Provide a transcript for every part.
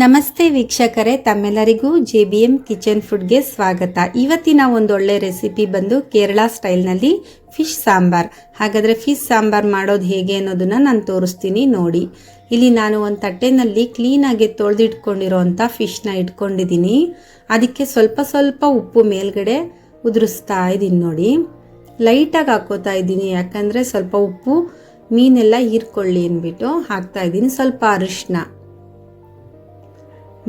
ನಮಸ್ತೆ ವೀಕ್ಷಕರೇ, ತಮ್ಮೆಲ್ಲರಿಗೂ ಜೆ ಬಿ ಎಂ ಕಿಚನ್ ಫುಡ್ಗೆ ಸ್ವಾಗತ. ಇವತ್ತಿನ ಒಂದು ಒಳ್ಳೆ ರೆಸಿಪಿ ಬಂದು ಕೇರಳ ಸ್ಟೈಲ್ನಲ್ಲಿ ಫಿಶ್ ಸಾಂಬಾರ್. ಹಾಗಾದರೆ ಫಿಶ್ ಸಾಂಬಾರ್ ಮಾಡೋದು ಹೇಗೆ ಅನ್ನೋದನ್ನು ನಾನು ತೋರಿಸ್ತೀನಿ ನೋಡಿ. ಇಲ್ಲಿ ನಾನು ಒಂದು ತಟ್ಟೆನಲ್ಲಿ ಕ್ಲೀನಾಗಿ ತೊಳೆದಿಟ್ಕೊಂಡಿರೋವಂಥ ಫಿಶ್ನ ಇಟ್ಕೊಂಡಿದ್ದೀನಿ. ಅದಕ್ಕೆ ಸ್ವಲ್ಪ ಸ್ವಲ್ಪ ಉಪ್ಪು ಮೇಲ್ಗಡೆ ಉದುರಿಸ್ತಾ ಇದ್ದೀನಿ ನೋಡಿ. ಲೈಟಾಗಿ ಹಾಕೋತಾ ಇದ್ದೀನಿ, ಯಾಕಂದರೆ ಸ್ವಲ್ಪ ಉಪ್ಪು ಮೀನೆಲ್ಲ ಹೀರ್ಕೊಳ್ಳಿ ಅಂದ್ಬಿಟ್ಟು ಹಾಕ್ತಾ ಇದ್ದೀನಿ. ಸ್ವಲ್ಪ ಅರಿಶಿನ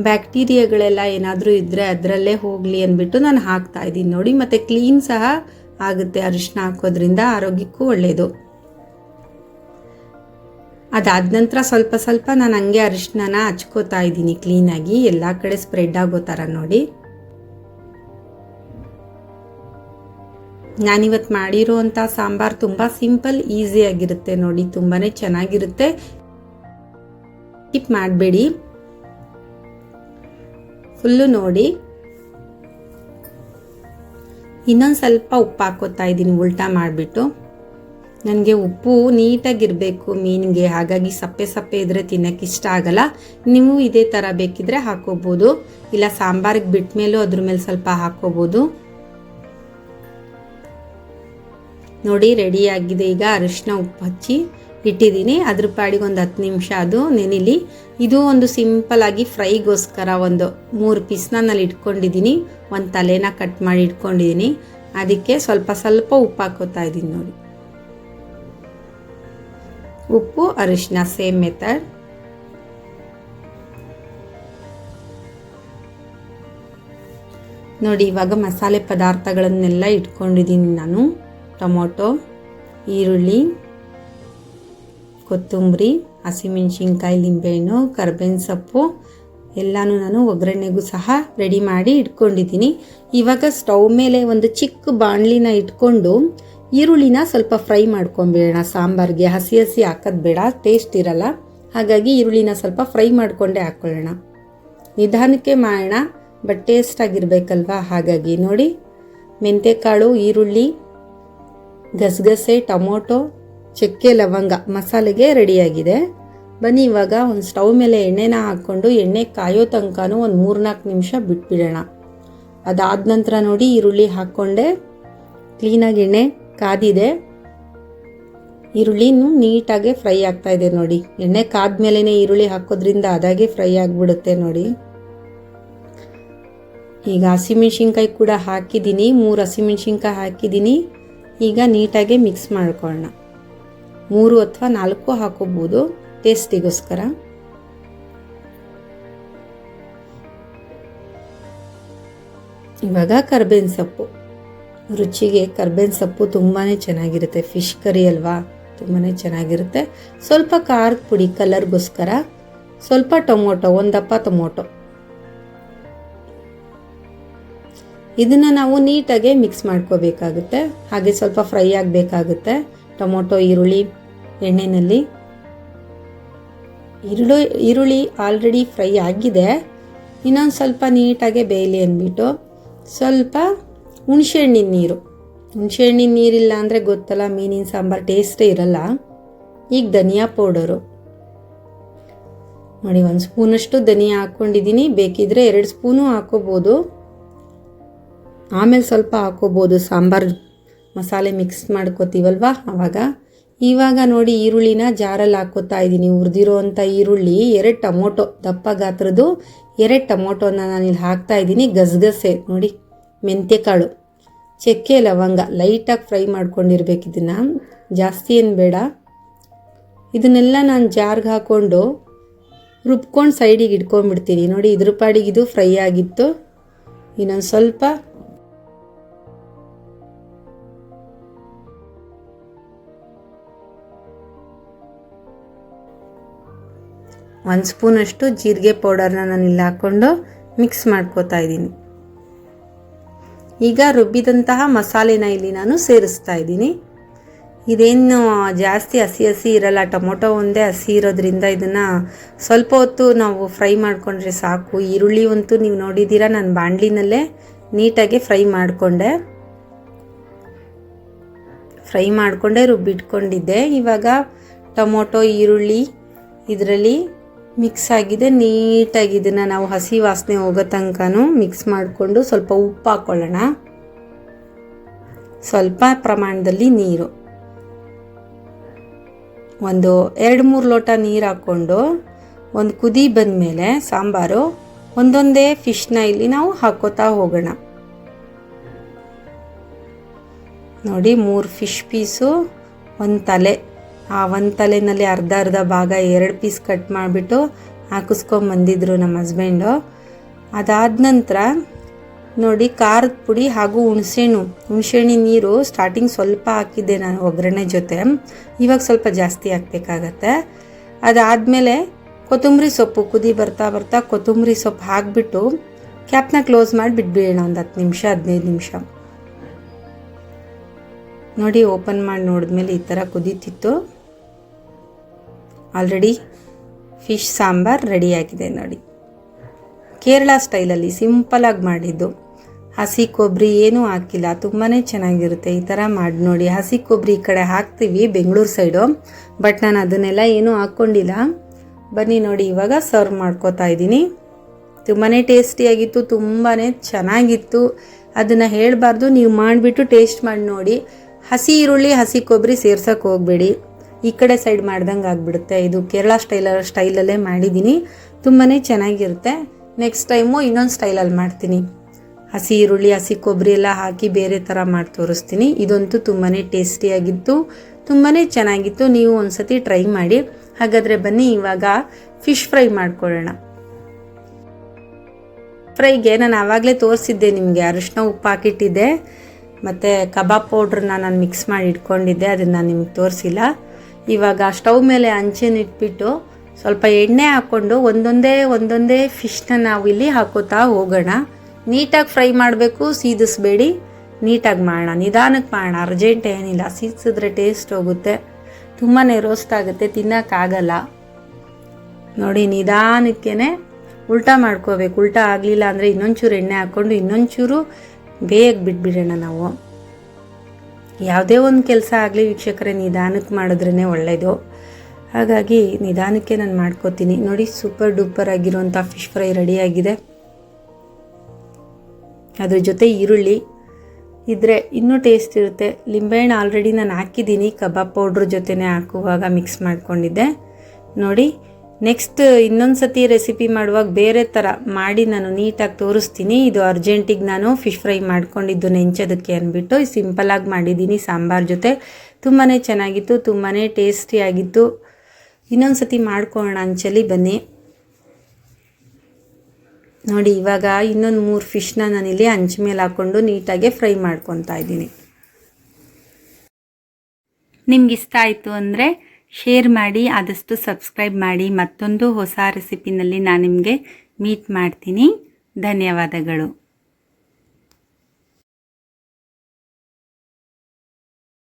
ಬ್ಯಾಕ್ಟೀರಿಯಾಗಳೆಲ್ಲ ಏನಾದರೂ ಇದ್ದರೆ ಅದರಲ್ಲೇ ಹೋಗಲಿ ಅಂದ್ಬಿಟ್ಟು ನಾನು ಹಾಕ್ತಾ ಇದ್ದೀನಿ ನೋಡಿ, ಮತ್ತು ಕ್ಲೀನ್ ಸಹ ಆಗುತ್ತೆ ಅರಿಶಿನ ಹಾಕೋದ್ರಿಂದ ಆರೋಗ್ಯಕ್ಕೂ ಒಳ್ಳೆಯದು ಅದಾದ ನಂತರ ಸ್ವಲ್ಪ ಸ್ವಲ್ಪ ನಾನು ಹಂಗೆ ಅರಿಶಿನ ಹಚ್ಕೋತಾ ಇದ್ದೀನಿ ಕ್ಲೀನಾಗಿ, ಎಲ್ಲ ಕಡೆ ಸ್ಪ್ರೆಡ್ ಆಗೋ ಥರ ನೋಡಿ. ನಾನಿವತ್ತು ಮಾಡಿರುವಂಥ ಸಾಂಬಾರು ತುಂಬ ಸಿಂಪಲ್ ಈಸಿಯಾಗಿರುತ್ತೆ ನೋಡಿ ತುಂಬಾ ಚೆನ್ನಾಗಿರುತ್ತೆ. ಸ್ಕಿಪ್ ಮಾಡಬೇಡಿ. ಫುಲ್ಲು ನೋಡಿ. ಇನ್ನೊಂದು ಸ್ವಲ್ಪ ಉಪ್ಪು ಹಾಕೋತಾ ಇದ್ದೀನಿ, ಉಲ್ಟಾ ಮಾಡಿಬಿಟ್ಟು. ನನಗೆ ಉಪ್ಪು ನೀಟಾಗಿರಬೇಕು ಮೀನಿಗೆ, ಹಾಗಾಗಿ ಸಪ್ಪೆ ಸಪ್ಪೆ ಇದ್ದರೆ ತಿನ್ನಕ್ಕೆ ಇಷ್ಟ ಆಗಲ್ಲ. ನೀವು ಇದೇ ಥರ ಬೇಕಿದ್ರೆ ಹಾಕೋಬೋದು. ಇಲ್ಲ ಸಾಂಬಾರಿಗೆ ಬಿಟ್ಟ ಮೇಲೂ ಅದ್ರ ಮೇಲೆ ಸ್ವಲ್ಪ ಹಾಕೋಬೋದು. ನೋಡಿ ರೆಡಿಯಾಗಿದೆ ಈಗ ಅರಿಶಿನ ಉಪ್ಪು ಹಚ್ಚಿ ಇಟ್ಟಿದ್ದೀನಿ. ಅದ್ರ ಪಾಡಿಗೆ ಒಂದು ಹತ್ತು ನಿಮಿಷ ಅದು ನೆನಿಲಿ. ಇದು ಒಂದು ಸಿಂಪಲ್ ಆಗಿ ಫ್ರೈಗೋಸ್ಕರ ಒಂದು ಮೂರು ಪೀಸ್ನ ನಾನು ಇಟ್ಕೊಂಡಿದ್ದೀನಿ. ಒಂದು ತಲೆನ ಕಟ್ ಮಾಡಿ ಇಟ್ಕೊಂಡಿದ್ದೀನಿ. ಅದಕ್ಕೆ ಸ್ವಲ್ಪ ಸ್ವಲ್ಪ ಉಪ್ಪು ಹಾಕೋತಾ ಇದ್ದೀನಿ ನೋಡಿ. ಉಪ್ಪು ಅರಿಶಿನ ಸೇಮ್ ಮೆಥಡ್. ನೋಡಿ, ಇವಾಗ ಮಸಾಲೆ ಪದಾರ್ಥಗಳನ್ನೆಲ್ಲ ಇಟ್ಕೊಂಡಿದ್ದೀನಿ ನಾನು. ಟೊಮೊಟೊ, ಈರುಳ್ಳಿ ಕೊತ್ತಂಬರಿ, ಹಸಿಮೆಣ್ಸಿನ್ಕಾಯಿ, ಲಿಂಬೆಹಣ್ಣು ಕರ್ಬೇವಿನ ಸೊಪ್ಪು ಎಲ್ಲನೂ ನಾನು ಒಗ್ಗರಣೆಗೂ ಸಹ ರೆಡಿ ಮಾಡಿ ಇಟ್ಕೊಂಡಿದ್ದೀನಿ. ಇವಾಗ ಸ್ಟವ್ ಮೇಲೆ ಒಂದು ಚಿಕ್ಕ ಬಾಣಲಿನ ಇಟ್ಕೊಂಡು ಈರುಳ್ಳಿನ ಸ್ವಲ್ಪ ಫ್ರೈ ಮಾಡ್ಕೊಂಬೇಡ ಸಾಂಬಾರ್ಗೆ ಹಸಿ ಹಸಿ ಹಾಕೋದು ಬೇಡ ಟೇಸ್ಟ್ ಇರಲ್ಲ. ಹಾಗಾಗಿ ಈರುಳ್ಳಿನ ಸ್ವಲ್ಪ ಫ್ರೈ ಮಾಡಿಕೊಂಡೇ ಹಾಕ್ಕೊಳ್ಳೋಣ ನಿಧಾನಕ್ಕೆ ಮಾಡೋಣ ಬಟ್ ಟೇಸ್ಟ್ ಆಗಿರ್ಬೇಕಲ್ವಾ? ಹಾಗಾಗಿ ನೋಡಿ ಮೆಂತ್ಯಕಾಳು ಈರುಳ್ಳಿ, ಗಸಗಸೆ, ಟೊಮೊಟೊ ಚಕ್ಕೆ ಲವಂಗ ಮಸಾಲೆಗೆ ರೆಡಿಯಾಗಿದೆ. ಬನ್ನಿ, ಇವಾಗ ಒಂದು ಸ್ಟವ್ ಮೇಲೆ ಎಣ್ಣೆನ ಹಾಕ್ಕೊಂಡು ಎಣ್ಣೆ ಕಾಯೋ ತನಕನೂ ಒಂದು ಮೂರ್ನಾಲ್ಕು ನಿಮಿಷ ಬಿಟ್ಬಿಡೋಣ. ಅದಾದ ನಂತರ ನೋಡಿ ಈರುಳ್ಳಿ ಹಾಕ್ಕೊಂಡೆ. ಕ್ಲೀನಾಗಿ ಎಣ್ಣೆ ಕಾದಿದೆ. ಈರುಳ್ಳಿನೂ ನೀಟಾಗೆ ಫ್ರೈ ಆಗ್ತಾ ಇದೆ ನೋಡಿ. ಎಣ್ಣೆ ಕಾದ್ಮೇಲೆ ಈರುಳ್ಳಿ ಹಾಕೋದ್ರಿಂದ ಅದಾಗೆ ಫ್ರೈ ಆಗಿಬಿಡುತ್ತೆ ನೋಡಿ. ಈಗ ಹಸಿಮೆಣ್ಸಿನ್ಕಾಯಿ ಕೂಡ ಹಾಕಿದ್ದೀನಿ. ಮೂರು ಹಸಿಮೆಣ್ಸಿನ್ಕಾಯಿ ಹಾಕಿದ್ದೀನಿ. ಈಗ ನೀಟಾಗೆ ಮಿಕ್ಸ್ ಮಾಡ್ಕೊಳ್ಳೋಣ. ಮೂರು ಅಥವಾ ನಾಲ್ಕು ಹಾಕೋಬಹುದು ಟೇಸ್ಟಿಗೋಸ್ಕರ. ಇವಾಗ ಕರ್ಬೇವಿನ ಸೊಪ್ಪು. ರುಚಿಗೆ ಕರ್ಬೇವಿನ ಸೊಪ್ಪು ತುಂಬಾ ಚೆನ್ನಾಗಿರುತ್ತೆ. ಫಿಶ್ ಕರಿ ಅಲ್ವಾ? ತುಂಬಾ ಚೆನ್ನಾಗಿರುತ್ತೆ. ಸ್ವಲ್ಪ ಖಾರದ ಪುಡಿ ಕಲರ್ಗೋಸ್ಕರ ಸ್ವಲ್ಪ ಟೊಮೊಟೊ ಒಂದಪ್ಪ ಟೊಮೊಟೊ. ಇದನ್ನು ನಾವು ನೀಟಾಗಿ ಮಿಕ್ಸ್ ಮಾಡ್ಕೋಬೇಕಾಗುತ್ತೆ. ಹಾಗೆ ಸ್ವಲ್ಪ ಫ್ರೈ ಆಗಬೇಕಾಗುತ್ತೆ. ಟೊಮೊಟೊ, ಈರುಳ್ಳಿ ಎಣ್ಣೆಯಲ್ಲಿ ಈರುಳ್ಳಿ ಈರುಳ್ಳಿ ಆಲ್ರೆಡಿ ಫ್ರೈ ಆಗಿದೆ. ಇನ್ನೊಂದು ಸ್ವಲ್ಪ ನೀಟಾಗೆ ಬೇಯಲಿ ಅಂದ್ಬಿಟ್ಟು ಸ್ವಲ್ಪ ಹುಣಸೆಹಣ್ಣಿನ ನೀರು. ಹುಣಸೆಹಣ್ಣಿನ ನೀರಿಲ್ಲ ಅಂದರೆ ಗೊತ್ತಲ್ಲ, ಮೀನಿನ ಸಾಂಬಾರು ಟೇಸ್ಟೇ ಇರಲ್ಲ. ಈಗ ಧನಿಯಾ ಪೌಡರು. ನೋಡಿ, ಒಂದು ಸ್ಪೂನಷ್ಟು ಧನಿಯಾ ಹಾಕ್ಕೊಂಡಿದ್ದೀನಿ. ಬೇಕಿದ್ರೆ ಎರಡು ಸ್ಪೂನು ಹಾಕೋಬೋದು. ಆಮೇಲೆ ಸ್ವಲ್ಪ ಹಾಕೋಬೋದು ಸಾಂಬಾರು. ಮಸಾಲೆ ಮಿಕ್ಸ್ ಮಾಡ್ಕೋತೀವಲ್ವಾ? ಆವಾಗ ಇವಾಗ ನೋಡಿ ಈರುಳ್ಳಿನ ಜಾರಲ್ಲಿ ಹಾಕೋತಾ ಇದ್ದೀನಿ. ಹುರಿದಿರೋವಂಥ ಈರುಳ್ಳಿ ಎರಡು ಟೊಮೊಟೊ, ದಪ್ಪ ಗಾತ್ರದ್ದು ಎರಡು ಟೊಮೊಟೊನ ನಾನಿಲ್ಲಿ ಹಾಕ್ತಾ ಇದ್ದೀನಿ. ಗಸಗಸೆ, ನೋಡಿ, ಮೆಂತ್ಯಕಾಳು, ಚಕ್ಕೆ, ಲವಂಗ, ಲೈಟಾಗಿ ಫ್ರೈ ಮಾಡ್ಕೊಂಡಿರ್ಬೇಕು ಇದನ್ನು. ಜಾಸ್ತಿ ಏನು ಬೇಡ. ಇದನ್ನೆಲ್ಲ ನಾನು ಜಾರ್ಗೆ ಹಾಕ್ಕೊಂಡು ರುಬ್ಕೊಂಡು ಸೈಡಿಗೆ ಇಟ್ಕೊಂಡ್ಬಿಡ್ತೀನಿ. ನೋಡಿ, ಇದ್ರ ಪಾಡಿಗೆ ಇದು ಫ್ರೈ ಆಗಿತ್ತು. ಇನ್ನೊಂದು ಸ್ವಲ್ಪ ಒಂದು ಸ್ಪೂನಷ್ಟು ಜೀರಿಗೆ ಪೌಡರ್ನ ನಾನು ಇಲ್ಲಿ ಹಾಕ್ಕೊಂಡು ಮಿಕ್ಸ್ ಮಾಡ್ಕೋತಾ ಇದ್ದೀನಿ. ಈಗ ರುಬ್ಬಿದಂತಹ ಮಸಾಲೆನ ಇಲ್ಲಿ ನಾನು ಸೇರಿಸ್ತಾ ಇದ್ದೀನಿ. ಇದೇನು ಜಾಸ್ತಿ ಹಸಿ ಹಸಿ ಇರಲ್ಲ, ಟೊಮೊಟೊ ಒಂದೇ ಹಸಿ ಇರೋದ್ರಿಂದ ಇದನ್ನು ಸ್ವಲ್ಪ ಹೊತ್ತು ನಾವು ಫ್ರೈ ಮಾಡಿಕೊಂಡ್ರೆ ಸಾಕು. ಈರುಳ್ಳಿ ಅಂತೂ ನೀವು ನೋಡಿದ್ದೀರಾ, ನಾನು ಬಾಣಲಿನಲ್ಲೇ ನೀಟಾಗಿ ಫ್ರೈ ಮಾಡಿಕೊಂಡೆ. ಫ್ರೈ ಮಾಡಿಕೊಂಡೆ, ರುಬ್ಬಿಟ್ಕೊಂಡಿದ್ದೆ. ಇವಾಗ ಟೊಮೊಟೊ, ಈರುಳ್ಳಿ ಇದರಲ್ಲಿ ಮಿಕ್ಸ್ ಆಗಿದೆ ನೀಟಾಗಿ ಇದನ್ನು ನಾವು ಹಸಿ ವಾಸನೆ ಹೋಗೋ ತನಕನೂ ಮಿಕ್ಸ್ ಮಾಡಿಕೊಂಡು ಸ್ವಲ್ಪ ಉಪ್ಪು ಹಾಕ್ಕೊಳ್ಳೋಣ ಸ್ವಲ್ಪ ಪ್ರಮಾಣದಲ್ಲಿ ನೀರು. ಒಂದು ಎರಡು ಮೂರು ಲೋಟ ನೀರು ಹಾಕ್ಕೊಂಡು ಒಂದು ಕುದಿ ಬಂದ ಮೇಲೆ ಸಾಂಬಾರು, ಒಂದೊಂದೇ ಫಿಶ್ನ ಇಲ್ಲಿ ನಾವು ಹಾಕೋತಾ ಹೋಗೋಣ. ನೋಡಿ, ಮೂರು ಫಿಶ್ ಪೀಸು ಒಂದು ತಲೆ. ಆ ಒಂದು ತಲೆಯಲ್ಲಿ ಅರ್ಧ ಅರ್ಧ ಭಾಗ ಎರಡು ಪೀಸ್ ಕಟ್ ಮಾಡಿಬಿಟ್ಟು ಹಾಕಿಸ್ಕೊಂಬಂದಿದ್ರು ನಮ್ಮ ಹಸ್ಬೆಂಡು ಅದಾದ ನಂತರ ನೋಡಿ ಖಾರದ ಪುಡಿ ಹಾಗೂ ಹುಣಸೆಹಣ್ಣು. ಹುಣಸೆಹಣ್ಣಿ ನೀರು ಸ್ಟಾರ್ಟಿಂಗ್ ಸ್ವಲ್ಪ ಹಾಕಿದ್ದೆ ನಾನು ಒಗ್ಗರಣೆ ಜೊತೆ. ಇವಾಗ ಸ್ವಲ್ಪ ಜಾಸ್ತಿ ಹಾಕ್ಬೇಕಾಗತ್ತೆ. ಅದಾದಮೇಲೆ ಕೊತ್ತಂಬರಿ ಸೊಪ್ಪು ಕುದಿ ಬರ್ತಾ ಬರ್ತಾ ಕೊತ್ತಂಬರಿ ಸೊಪ್ಪು ಹಾಕಿಬಿಟ್ಟು ಕ್ಯಾಪ್ನ ಕ್ಲೋಸ್ ಮಾಡಿ ಬಿಟ್ಬಿಡೋಣ ಒಂದು ಹತ್ತು ನಿಮಿಷ, ಹದಿನೈದು ನಿಮಿಷ. ನೋಡಿ ಓಪನ್ ಮಾಡಿ ನೋಡಿದ್ಮೇಲೆ ಈ ಥರ ಕುದೀತಿತ್ತು. ಆಲ್ರೆಡಿ ಫಿಶ್ ಸಾಂಬಾರ್ ರೆಡಿಯಾಗಿದೆ ನೋಡಿ. ಕೇರಳ ಸ್ಟೈಲಲ್ಲಿ ಸಿಂಪಲಾಗಿ ಮಾಡಿದ್ದು. ಹಸಿ ಕೊಬ್ಬರಿ ಏನೂ ಹಾಕಿಲ್ಲ ತುಂಬಾ ಚೆನ್ನಾಗಿರುತ್ತೆ. ಈ ಥರ ಮಾಡಿ ನೋಡಿ. ಹಸಿ ಕೊಬ್ಬರಿ ಈ ಕಡೆ ಹಾಕ್ತೀವಿ ಬೆಂಗಳೂರು ಸೈಡು, ಬಟ್ ನಾನು ಅದನ್ನೆಲ್ಲ ಏನೂ ಹಾಕ್ಕೊಂಡಿಲ್ಲ. ಬನ್ನಿ ನೋಡಿ, ಇವಾಗ ಸರ್ವ್ ಮಾಡ್ಕೋತಾ ಇದ್ದೀನಿ. ತುಂಬಾ ಟೇಸ್ಟಿಯಾಗಿತ್ತು ತುಂಬಾ ಚೆನ್ನಾಗಿತ್ತು. ಅದನ್ನು ಹೇಳಬಾರ್ದು, ನೀವು ಮಾಡಿಬಿಟ್ಟು ಟೇಸ್ಟ್ ಮಾಡಿ ನೋಡಿ. ಹಸಿ ಈರುಳ್ಳಿ, ಹಸಿ ಕೊಬ್ಬರಿ ಸೇರ್ಸೋಕ್ಕೆ ಹೋಗಬೇಡಿ. ಈ ಕಡೆ ಸೈಡ್ ಮಾಡ್ದಂಗೆ ಆಗಿಬಿಡುತ್ತೆ. ಇದು ಕೇರಳ ಸ್ಟೈಲ ಸ್ಟೈಲಲ್ಲೇ ಮಾಡಿದ್ದೀನಿ ತುಂಬಾ ಚೆನ್ನಾಗಿರುತ್ತೆ. ನೆಕ್ಸ್ಟ್ ಟೈಮು ಇನ್ನೊಂದು ಸ್ಟೈಲಲ್ಲಿ ಮಾಡ್ತೀನಿ. ಹಸಿ ಈರುಳ್ಳಿ, ಹಸಿ ಕೊಬ್ಬರಿ ಎಲ್ಲ ಹಾಕಿ ಬೇರೆ ಥರ ಮಾಡಿ ತೋರಿಸ್ತೀನಿ. ಇದಂತೂ ತುಂಬಾ ಟೇಸ್ಟಿಯಾಗಿತ್ತು ತುಂಬಾ ಚೆನ್ನಾಗಿತ್ತು. ನೀವು ಒಂದ್ಸತಿ ಟ್ರೈ ಮಾಡಿ. ಹಾಗಾದರೆ ಬನ್ನಿ, ಇವಾಗ ಫಿಶ್ ಫ್ರೈ ಮಾಡ್ಕೊಳ್ಳೋಣ. ಫ್ರೈಗೆ ನಾನು ಆವಾಗಲೇ ತೋರಿಸಿದ್ದೆ ನಿಮಗೆ. ಅರಿಶಿನ ಉಪ್ಪು ಹಾಕಿಟ್ಟಿದ್ದೆ. ಮತ್ತು ಕಬಾಬ್ ಪೌಡ್ರನ್ನ ನಾನು ಮಿಕ್ಸ್ ಮಾಡಿ ಇಟ್ಕೊಂಡಿದ್ದೆ. ಅದನ್ನು ನಾನು ನಿಮ್ಗೆ ತೋರಿಸಿಲ್ಲ. ಇವಾಗ ಸ್ಟವ್ ಮೇಲೆ ಅಂಚೆನಿಟ್ಬಿಟ್ಟು ಸ್ವಲ್ಪ ಎಣ್ಣೆ ಹಾಕ್ಕೊಂಡು ಒಂದೊಂದೇ ಒಂದೊಂದೇ ಫಿಶ್ನ ನಾವು ಇಲ್ಲಿ ಹಾಕೋತಾ ಹೋಗೋಣ. ನೀಟಾಗಿ ಫ್ರೈ ಮಾಡಬೇಕು, ಸೀದಿಸ್ಬೇಡಿ. ನೀಟಾಗಿ ಮಾಡೋಣ ನಿಧಾನಕ್ಕೆ ಮಾಡೋಣ. ಅರ್ಜೆಂಟ್ ಏನಿಲ್ಲ, ಸೀದಿಸಿದ್ರೆ ಟೇಸ್ಟ್ ಹೋಗುತ್ತೆ. ತುಂಬಾ ರೋಸ್ಟ್ ಆಗುತ್ತೆ ತಿನ್ನೋಕ್ಕಾಗಲ್ಲ ನೋಡಿ ನಿಧಾನಕ್ಕೇ ಉಲ್ಟಾ ಮಾಡ್ಕೋಬೇಕು. ಉಲ್ಟಾ ಆಗಲಿಲ್ಲ ಅಂದರೆ ಇನ್ನೊಂಚೂರು ಎಣ್ಣೆ ಹಾಕ್ಕೊಂಡು ಇನ್ನೊಂಚೂರು ಬೇಗ ಬಿಟ್ಬಿಡೋಣ ನಾವು. ಯಾವುದೇ ಒಂದು ಕೆಲಸ ಆಗಲಿ ವೀಕ್ಷಕರೇ, ನಿಧಾನಕ್ಕೆ ಮಾಡಿದ್ರೇ ಒಳ್ಳೆಯದು ಹಾಗಾಗಿ ನಿಧಾನಕ್ಕೆ ನಾನು ಮಾಡ್ಕೋತೀನಿ. ನೋಡಿ ಸೂಪರ್ ಡೂಪರ್ ಆಗಿರುವಂಥ ಫಿಶ್ ಫ್ರೈ ರೆಡಿಯಾಗಿದೆ ಅದ್ರ ಜೊತೆ ಈರುಳ್ಳಿ. ಇದ್ರೆ ಇನ್ನೂ ಟೇಸ್ಟ್ ಇರುತ್ತೆ. ಲಿಂಬೆಹಣ್ಣು ಆಲ್ರೆಡಿ ನಾನು ಹಾಕಿದ್ದೀನಿ. ಕಬಾಬ್ ಪೌಡ್ರ್ ಜೊತೆನೇ ಹಾಕುವಾಗ ಮಿಕ್ಸ್ ಮಾಡ್ಕೊಂಡಿದ್ದೆ. ನೋಡಿ ನೆಕ್ಸ್ಟ್ ಇನ್ನೊಂದು ಸತಿ ರೆಸಿಪಿ ಮಾಡುವಾಗ ಬೇರೆ ಥರ ಮಾಡಿ ನಾನು ನೀಟಾಗಿ ತೋರಿಸ್ತೀನಿ. ಇದು ಅರ್ಜೆಂಟಿಗೆ ನಾನು ಫಿಶ್ ಫ್ರೈ ಮಾಡ್ಕೊಂಡಿದ್ದು ನೆಂಚೋದಕ್ಕೆ ಅಂದ್ಬಿಟ್ಟು. ಸಿಂಪಲಾಗಿ ಮಾಡಿದ್ದೀನಿ ಸಾಂಬಾರ್ ಜೊತೆ. ತುಂಬಾ ಚೆನ್ನಾಗಿತ್ತು ತುಂಬಾ ಟೇಸ್ಟಿಯಾಗಿತ್ತು ಇನ್ನೊಂದು ಸತಿ ಮಾಡ್ಕೊಳ್ಳೋಣ ಅಂಚಲಿ ಬನ್ನಿ. ನೋಡಿ, ಇವಾಗ ಇನ್ನೊಂದು ಮೂರು ಫಿಶ್ನ ನಾನಿಲ್ಲಿ ಹಂಚ ಮೇಲೆ ಹಾಕ್ಕೊಂಡು ನೀಟಾಗೆ ಫ್ರೈ ಮಾಡ್ಕೊತಾ ಇದ್ದೀನಿ. ನಿಮ್ಗೆ ಇಷ್ಟ ಆಯಿತು ಅಂದರೆ ಶೇರ್ ಮಾಡಿ ಆದಷ್ಟು ಸಬ್ಸ್ಕ್ರೈಬ್ ಮಾಡಿ. ಮತ್ತೊಂದು ಹೊಸ ರೆಸಿಪಿನಲ್ಲಿ ನಾನು ನಿಮಗೆ ಮೀಟ್ ಮಾಡ್ತೀನಿ. ಧನ್ಯವಾದಗಳು.